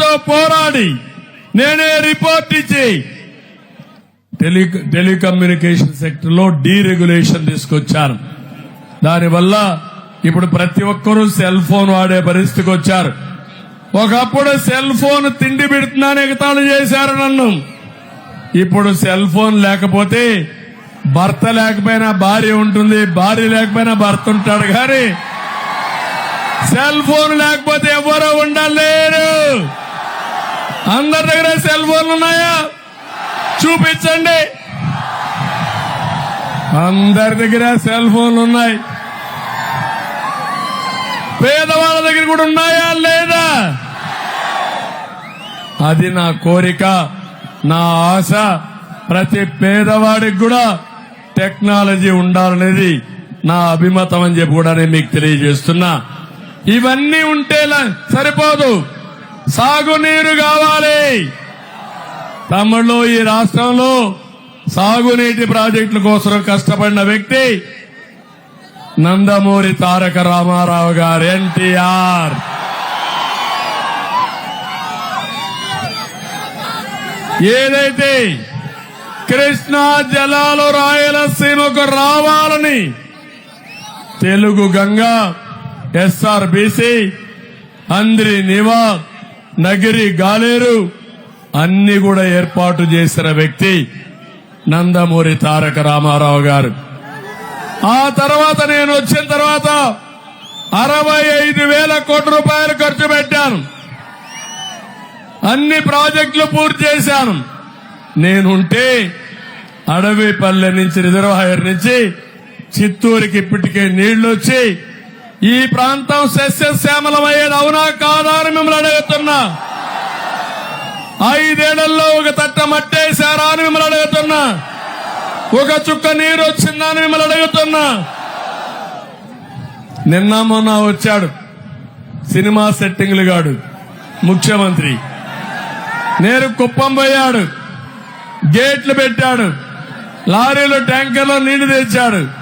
వారితో పోరాడి నేనే రిపోర్ట్ ఇచ్చి టెలి టెలికమ్యూనికేషన్ సెక్టర్లో డీరెగ్యులేషన్ తీసుకొచ్చారు దానివల్ల ఇప్పుడు ప్రతి ఒక్కరూ సెల్ ఫోన్ వాడే పరిస్థితికి వచ్చారు. ఒకప్పుడు సెల్ ఫోన్ తిండి పెడుతున్నాను ఎగతాళి చేశారు నన్ను. ఇప్పుడు సెల్ ఫోన్ లేకపోతే భర్త లేకపోయినా భార్య ఉంటుంది భార్య లేకపోయినా భర్త ఉంటాడు కానీ సెల్ ఫోన్ లేకపోతే ఎవరో ఉండలేరు. అందరి దగ్గర సెల్ ఫోన్లు ఉన్నాయా? చూపించండి. అందరి దగ్గర సెల్ ఫోన్లు ఉన్నాయి. పేదవాళ్ళ దగ్గర కూడా ఉన్నాయా? లేదా? అది నా కోరిక నా ఆశ. ప్రతి పేదవాడికి కూడా టెక్నాలజీ ఉండాలనేది నా అభిమతం అని చెప్పి కూడా నేను మీకు తెలియజేస్తున్నా. ఇవన్నీ ఉంటేలా సరిపోదు. సాగునీరు కావాలి. తమ్ముళ్ళు ఈ రాష్ట్రంలో సాగునీటి ప్రాజెక్టుల కోసం కష్టపడిన వ్యక్తి నందమూరి తారక రామారావు గారు ఎన్టీఆర్. ఏదైతే కృష్ణా జలాలు రాయలసీమకు రావాలని తెలుగు గంగా ఎస్ఆర్బిసి అంద్రి నివా నగిరి గాలేరు. అన్ని కూడా ఏర్పాటు చేసిన వ్యక్తి నందమూరి తారక రామారావు గారు. ఆ తర్వాత నేను వచ్చిన తర్వాత అరవై ఐదు వేల కోట్ల రూపాయలు ఖర్చు పెట్టాను. అన్ని ప్రాజెక్టులు పూర్తి చేశాను. నేనుంటే అడవిపల్లె నుంచి రిజర్వాయర్ నుంచి చిత్తూరుకి ఇప్పటికే నీళ్ళు వచ్చి ఈ ప్రాంతం సస్యశ్యామలమయ్యేది అవునా కాదా అని మిమ్మల్ని అడుగుతున్నా. ఐదేళ్ళలో ఒక తట్ట మట్టేశారా అని మిమ్మల్ని అడుగుతున్నా. ఒక చుక్క నీరు వచ్చిందా అని మిమ్మల్ని అడుగుతున్నా. నిన్న మొన్న వచ్చాడు. సినిమా సెట్టింగ్లు గాడు. ముఖ్యమంత్రి. నేను కుప్పం పోయాడు. గేట్లు పెట్టాడు. లారీలో ట్యాంకర్లో నీళ్ళు తెచ్చాడు.